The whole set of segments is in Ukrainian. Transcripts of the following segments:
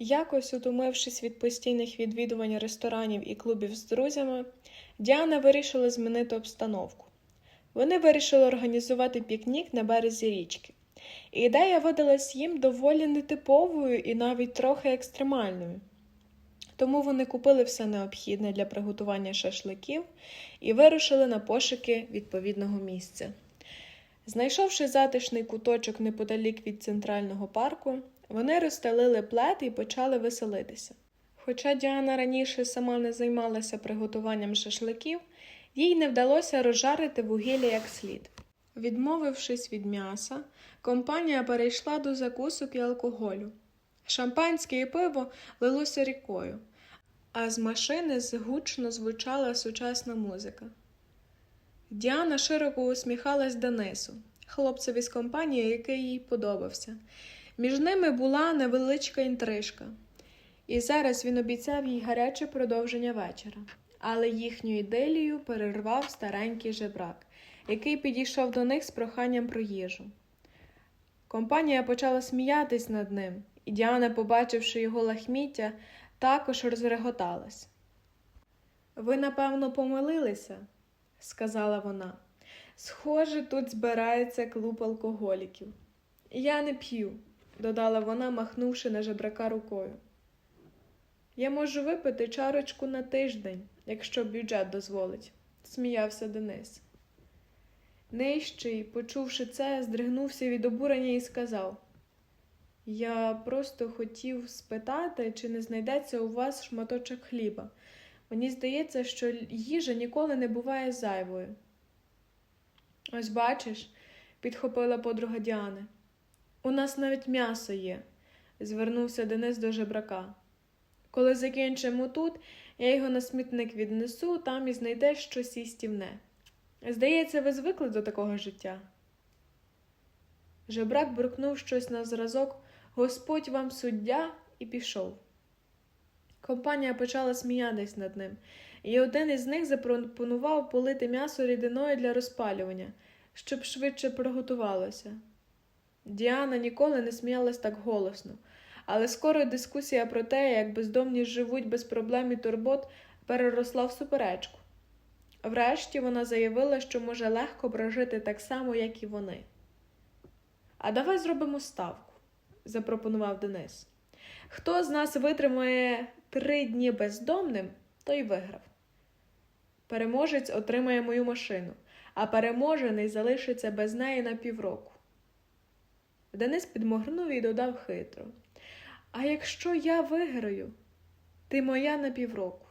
Якось, утомившись від постійних відвідувань ресторанів і клубів з друзями, Діана вирішила змінити обстановку. Вони вирішили організувати пікнік на березі річки. Ідея видалась їм доволі нетиповою і навіть трохи екстремальною. Тому вони купили все необхідне для приготування шашликів і вирушили на пошуки відповідного місця. Знайшовши затишний куточок неподалік від центрального парку, вони розстелили плед і почали веселитися. Хоча Діана раніше сама не займалася приготуванням шашликів, їй не вдалося розжарити вугілля як слід. Відмовившись від м'яса, компанія перейшла до закусок і алкоголю. Шампанське і пиво лилося рікою, а з машини згучно звучала сучасна музика. Діана широко усміхалась Денису, хлопцеві з компанії, який їй подобався. Між ними була невеличка інтрижка, і зараз він обіцяв їй гаряче продовження вечора. Але їхню іделію перервав старенький жебрак, який підійшов до них з проханням про їжу. Компанія почала сміятись над ним, і Діана, побачивши його лахміття, також розреготалась. Ви, напевно, помилилися, сказала вона. Схоже, тут збирається клуб алкоголіків. Я не п'ю, додала вона, махнувши на жебрака рукою. Я можу випити чарочку на тиждень, якщо бюджет дозволить, сміявся Денис. Нижчий, почувши це, здригнувся від обурення і сказав: Я просто хотів спитати, чи не знайдеться у вас шматочок хліба. Мені здається, що їжа ніколи не буває зайвою. Ось бачиш, підхопила подруга Діани. У нас навіть м'ясо є, звернувся Денис до жебрака. Коли закінчимо тут, я його на смітник віднесу, там і знайдеш щось їстівне. Здається, ви звикли до такого життя. Жебрак буркнув щось на зразок Господь вам суддя і пішов. Компанія почала сміятись над ним, і один із них запропонував полити м'ясо рідиною для розпалювання, щоб швидше приготувалося. Діана ніколи не сміялась так голосно, але скоро дискусія про те, як бездомні живуть без проблем і турбот, переросла в суперечку. Врешті вона заявила, що може легко прожити так само, як і вони. А давай зробимо ставку, запропонував Денис. Хто з нас витримає три дні бездомним, той виграв. Переможець отримає мою машину, а переможений залишиться без неї на півроку. Денис підморгнув і додав хитро. А якщо я виграю, ти моя на півроку.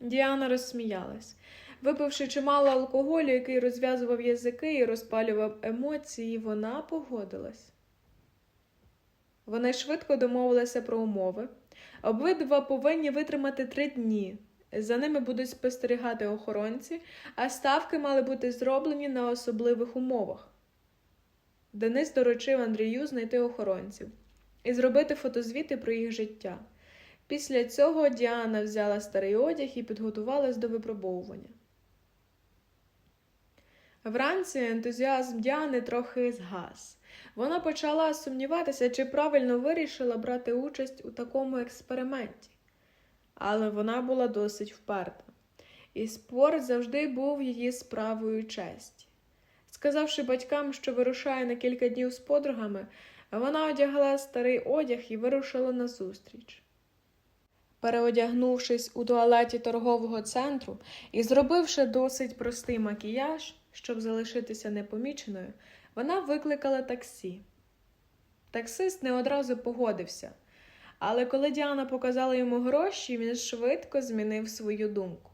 Діана розсміялась. Випивши чимало алкоголю, який розв'язував язики і розпалював емоції, вона погодилась. Вони швидко домовилися про умови. Обидва повинні витримати три дні. За ними будуть спостерігати охоронці, а ставки мали бути зроблені на особливих умовах. Денис доручив Андрію знайти охоронців і зробити фотозвіти про їх життя. Після цього Діана взяла старий одяг і підготувалась до випробовування. Вранці ентузіазм Діани трохи згас. Вона почала сумніватися, чи правильно вирішила брати участь у такому експерименті. Але вона була досить вперта, і спорт завжди був її справою честі. Сказавши батькам, що вирушає на кілька днів з подругами, вона одягла старий одяг і вирушила на зустріч. Переодягнувшись у туалеті торгового центру і зробивши досить простий макіяж, щоб залишитися непоміченою, вона викликала таксі. Таксист не одразу погодився, але коли Діана показала йому гроші, він швидко змінив свою думку.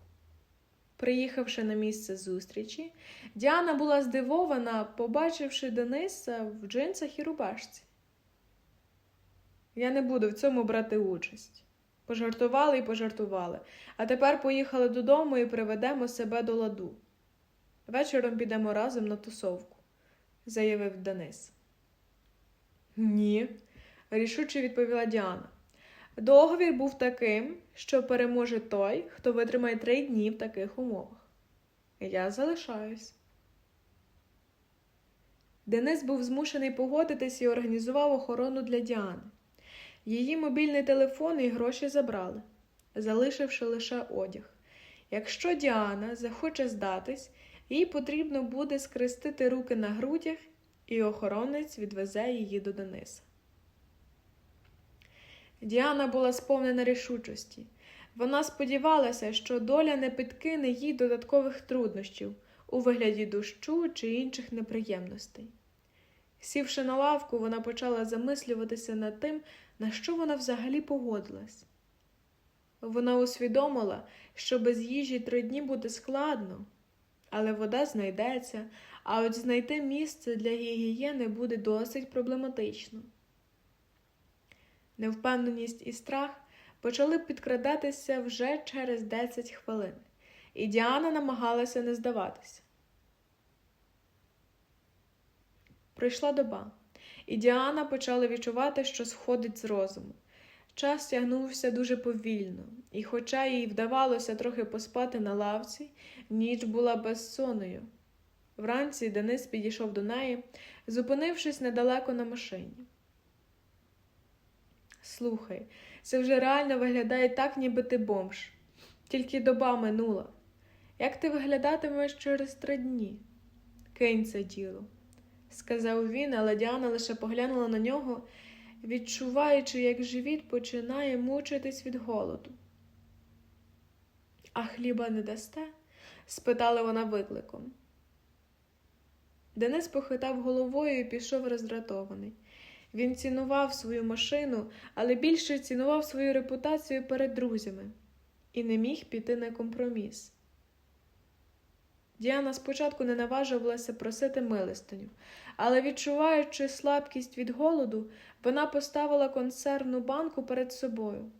Приїхавши на місце зустрічі, Діана була здивована, побачивши Дениса в джинсах і рубашці. Я не буду в цьому брати участь. Пожартували і пожартували, а тепер поїхали додому і приведемо себе до ладу. Вечором підемо разом на тусовку, заявив Денис. Ні, рішуче відповіла Діана. Договір був таким, що переможе той, хто витримає три дні в таких умовах. Я залишаюсь. Денис був змушений погодитись і організував охорону для Діани. Її мобільний телефон і гроші забрали, залишивши лише одяг. Якщо Діана захоче здатись, їй потрібно буде скрестити руки на грудях, і охоронець відвезе її до Дениса. Діана була сповнена рішучості. Вона сподівалася, що доля не підкине їй додаткових труднощів у вигляді дощу чи інших неприємностей. Сівши на лавку, вона почала замислюватися над тим, на що вона взагалі погодилась. Вона усвідомила, що без їжі три дні буде складно, але вода знайдеться, а от знайти місце для гігієни буде досить проблематично. Невпевненість і страх почали підкрадатися вже через 10 хвилин, і Діана намагалася не здаватися. Пройшла доба, і Діана почала відчувати, що сходить з розуму. Час тягнувся дуже повільно, і, хоча їй вдавалося трохи поспати на лавці, ніч була безсонною. Вранці Денис підійшов до неї, зупинившись недалеко на машині. Слухай, це вже реально виглядає так, ніби ти бомж. Тільки доба минула. Як ти виглядатимеш через три дні? Кинь це діло, сказав він, але Діана лише поглянула на нього, відчуваючи, як живіт починає мучитись від голоду. А хліба не дасте? спитала вона викликом. Денис похитав головою і пішов роздратований. Він цінував свою машину, але більше цінував свою репутацію перед друзями і не міг піти на компроміс. Діана спочатку не наважувалася просити милостиню, але, відчуваючи слабкість від голоду, вона поставила консервну банку перед собою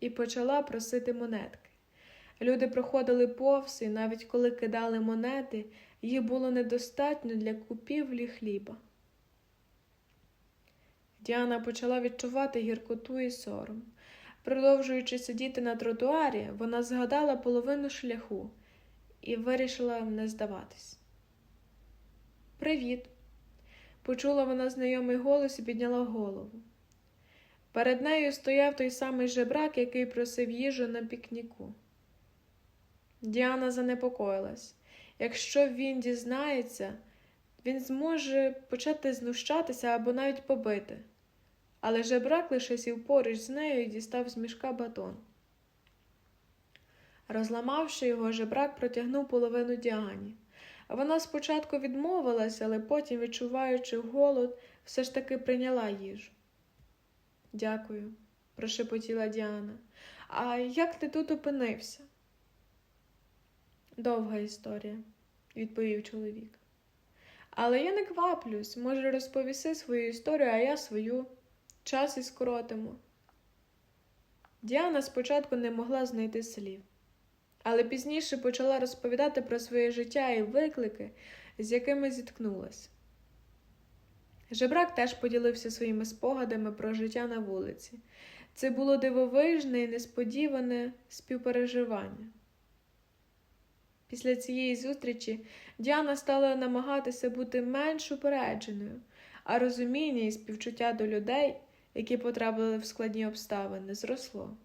і почала просити монетки. Люди проходили повз, і навіть коли кидали монети, їх було недостатньо для купівлі хліба. Діана почала відчувати гіркоту і сором. Продовжуючи сидіти на тротуарі, вона згадала половину шляху і вирішила не здаватись. Привіт! Почула вона знайомий голос і підняла голову. Перед нею стояв той самий жебрак, який просив їжу на пікніку. Діана занепокоїлась. Якщо він дізнається, він зможе почати знущатися або навіть побити. Але жебрак лише сів поруч з нею і дістав з мішка батон. Розламавши його, жебрак протягнув половину Діані. Вона спочатку відмовилась, але потім, відчуваючи голод, все ж таки прийняла їжу. Дякую, прошепотіла Діана. А як ти тут опинився? Довга історія, відповів чоловік. Але я не кваплюсь, може, розповіси свою історію, а я свою. Час і скоротимо. Діана спочатку не могла знайти слів, але пізніше почала розповідати про своє життя і виклики, з якими зіткнулась. Жебрак теж поділився своїми спогадами про життя на вулиці. Це було дивовижне і несподіване співпереживання. Після цієї зустрічі Діана стала намагатися бути менш упередженою, а розуміння і співчуття до людей, які потрапили в складні обставини, зросло.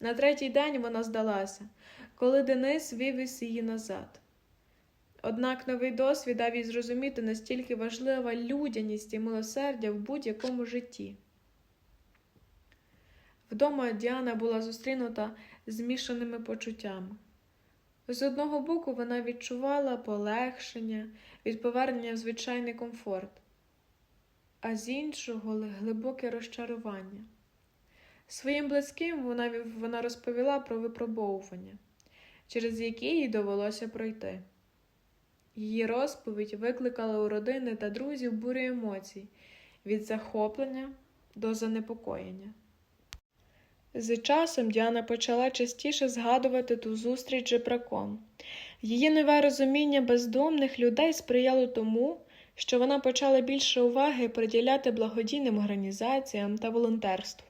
На третій день вона здалася, коли Денис вивіз її назад. Однак новий досвід дав їй зрозуміти, настільки важлива людяність і милосердя в будь-якому житті. Вдома Діана була зустрінута змішаними почуттями. З одного боку, вона відчувала полегшення від повернення в звичайний комфорт, а з іншого глибоке розчарування. Своїм близьким вона, вона розповіла про випробовування, через які їй довелося пройти. Її розповідь викликала у родини та друзів бурю емоцій від захоплення до занепокоєння. З часом Діана почала частіше згадувати ту зустріч жебраком. Її нове розуміння бездомних людей сприяло тому, що вона почала більше уваги приділяти благодійним організаціям та волонтерству.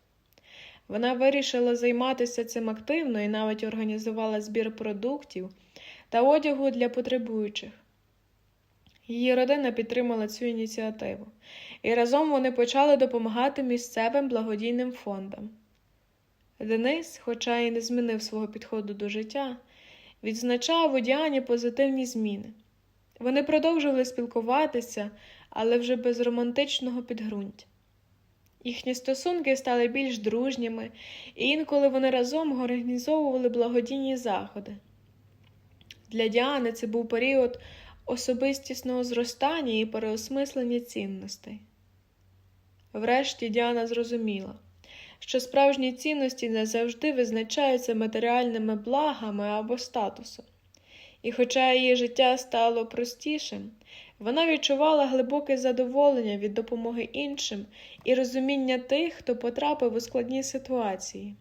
Вона вирішила займатися цим активно і навіть організувала збір продуктів та одягу для потребуючих. Її родина підтримала цю ініціативу, і разом вони почали допомагати місцевим благодійним фондам. Денис, хоча й не змінив свого підходу до життя, відзначав у Діані позитивні зміни. Вони продовжували спілкуватися, але вже без романтичного підґрунтя. Їхні стосунки стали більш дружніми, і інколи вони разом організовували благодійні заходи. Для Діани це був період особистісного зростання і переосмислення цінностей. Врешті Діана зрозуміла, що справжні цінності не завжди визначаються матеріальними благами або статусом. І хоча її життя стало простішим, вона відчувала глибоке задоволення від допомоги іншим і розуміння тих, хто потрапив у складні ситуації.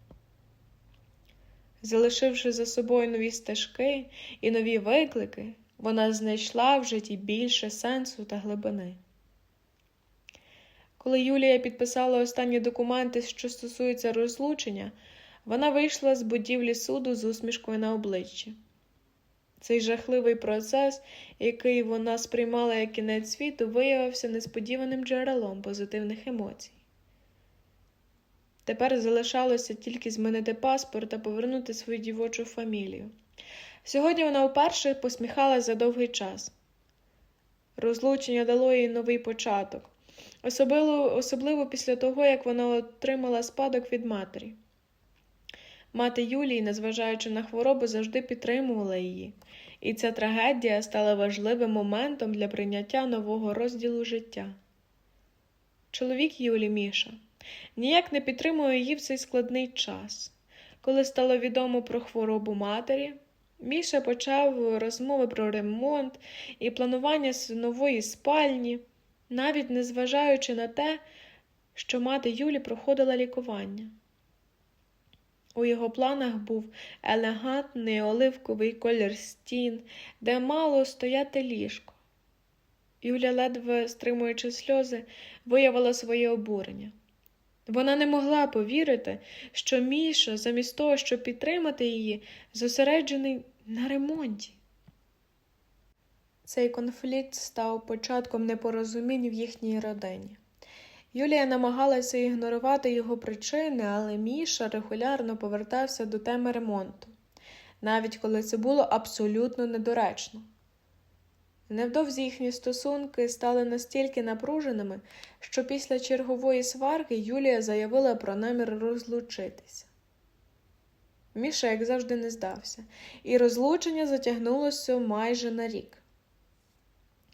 Залишивши за собою нові стежки і нові виклики, вона знайшла в житті більше сенсу та глибини. Коли Юлія підписала останні документи, що стосуються розлучення, вона вийшла з будівлі суду з усмішкою на обличчі. Цей жахливий процес, який вона сприймала як кінець світу, виявився несподіваним джерелом позитивних емоцій. Тепер залишалося тільки змінити паспорт та повернути свою дівочу фамілію. Сьогодні вона вперше посміхалася за довгий час. Розлучення дало їй новий початок, особливо, особливо після того, як вона отримала спадок від матері. Мати Юлії, незважаючи на хворобу, завжди підтримувала її, і ця трагедія стала важливим моментом для прийняття нового розділу життя. Чоловік Юлі Міша ніяк не підтримує її в цей складний час. Коли стало відомо про хворобу матері, Міша почав розмови про ремонт і планування нової спальні, навіть незважаючи на те, що мати Юлі проходила лікування. У його планах був елегантний оливковий колір стін, де мало стояти ліжко. Юля, ледве стримуючи сльози, виявила своє обурення. Вона не могла повірити, що Міша, замість того, щоб підтримати її, зосереджений на ремонті. Цей конфлікт став початком непорозумінь в їхній родині. Юлія намагалася ігнорувати його причини, але Міша регулярно повертався до теми ремонту, навіть коли це було абсолютно недоречно. Невдовзі їхні стосунки стали настільки напруженими, що після чергової сварки Юлія заявила про намір розлучитися. Міша, як завжди, не здався, і розлучення затягнулося майже на рік.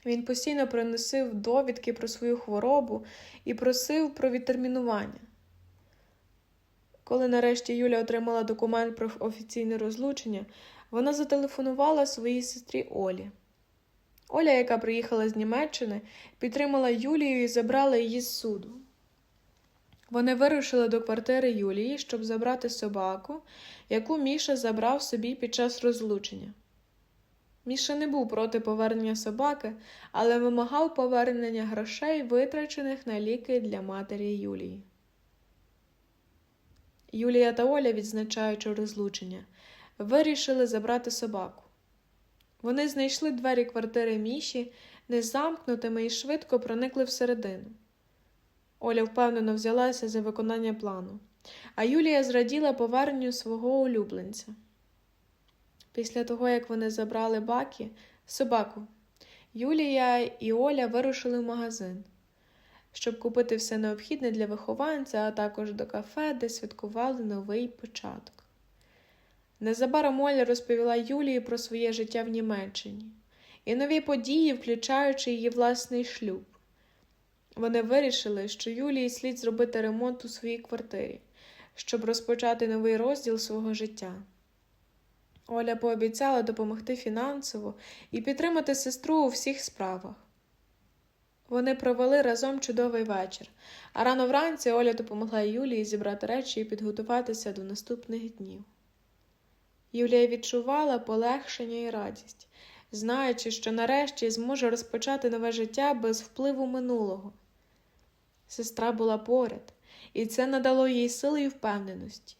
Він постійно приносив довідки про свою хворобу і просив про відтермінування. Коли нарешті Юля отримала документ про офіційне розлучення, вона зателефонувала своїй сестрі Олі. Оля, яка приїхала з Німеччини, підтримала Юлію і забрала її з суду. Вони вирушили до квартири Юлії, щоб забрати собаку, яку Міша забрав собі під час розлучення. Міша не був проти повернення собаки, але вимагав повернення грошей, витрачених на ліки для матері Юлії. Юлія та Оля, відзначаючи розлучення, вирішили забрати собаку. Вони знайшли двері квартири Міші незамкнутими і швидко проникли всередину. Оля впевнено взялася за виконання плану, а Юлія зраділа поверненню свого улюбленця. Після того, як вони забрали баки, собаку, Юлія і Оля вирушили в магазин, щоб купити все необхідне для вихованця, а також до кафе, де святкували новий початок. Незабаром Оля розповіла Юлії про своє життя в Німеччині і нові події, включаючи її власний шлюб. Вони вирішили, що Юлії слід зробити ремонт у своїй квартирі, щоб розпочати новий розділ свого життя. Оля пообіцяла допомогти фінансово і підтримати сестру у всіх справах. Вони провели разом чудовий вечір, а рано вранці Оля допомогла Юлії зібрати речі і підготуватися до наступних днів. Юлія відчувала полегшення і радість, знаючи, що нарешті зможе розпочати нове життя без впливу минулого. Сестра була поряд, і це надало їй сили і впевненості.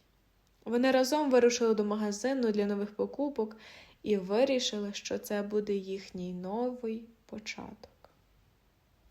Вони разом вирушили до магазину для нових покупок і вирішили, що це буде їхній новий початок.